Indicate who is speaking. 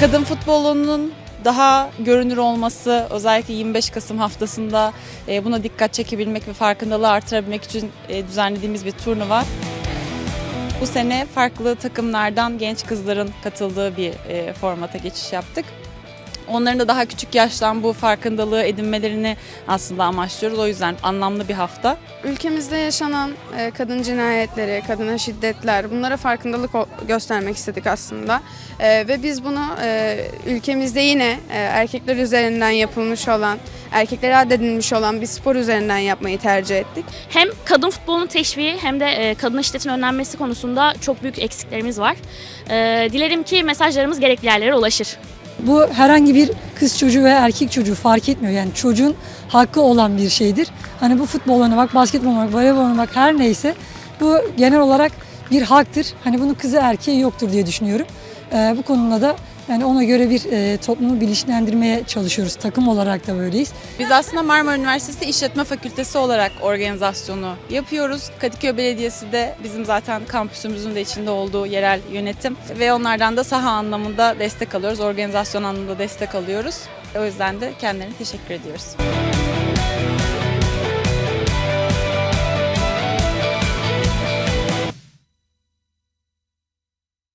Speaker 1: Kadın futbolunun daha görünür olması, özellikle 25 Kasım haftasında e, buna dikkat çekebilmek ve farkındalığı artırabilmek için e, düzenlediğimiz bir turnuva. Bu sene farklı takımlardan genç kızların katıldığı bir e, formata geçiş yaptık. Onların da daha küçük yaştan bu farkındalığı edinmelerini aslında amaçlıyoruz. O yüzden anlamlı bir hafta.
Speaker 2: Ülkemizde yaşanan e, kadın cinayetleri, kadına şiddetler bunlara farkındalık göstermek istedik aslında. E, ve biz bunu e, ülkemizde yine erkekler üzerinden yapılmış olan, erkeklere addedilmiş olan bir spor üzerinden yapmayı tercih ettik.
Speaker 3: Hem kadın futbolunun teşviği hem de e, kadın şiddetin önlenmesi konusunda çok büyük eksiklerimiz var. Dilerim ki mesajlarımız gerekli yerlere ulaşır.
Speaker 4: Bu herhangi bir kız çocuğu veya erkek çocuğu fark etmiyor. Yani çocuğun hakkı olan bir şeydir. Hani bu futbol oynamak, basketbol oynamak, voleybol oynamak her neyse bu genel olarak bir haktır. Hani bunun kızı erkeği yoktur diye düşünüyorum. Ee, bu konuda da yani ona göre bir e, toplumu bilinçlendirmeye çalışıyoruz. Takım olarak da böyleyiz.
Speaker 1: Biz aslında Marmara Üniversitesi İşletme Fakültesi olarak organizasyonu yapıyoruz. Kadıköy Belediyesi de bizim zaten kampüsümüzün de içinde olduğu yerel yönetim ve onlardan da saha anlamında destek alıyoruz, organizasyon anlamında destek alıyoruz. O yüzden de kendilerine teşekkür ediyoruz.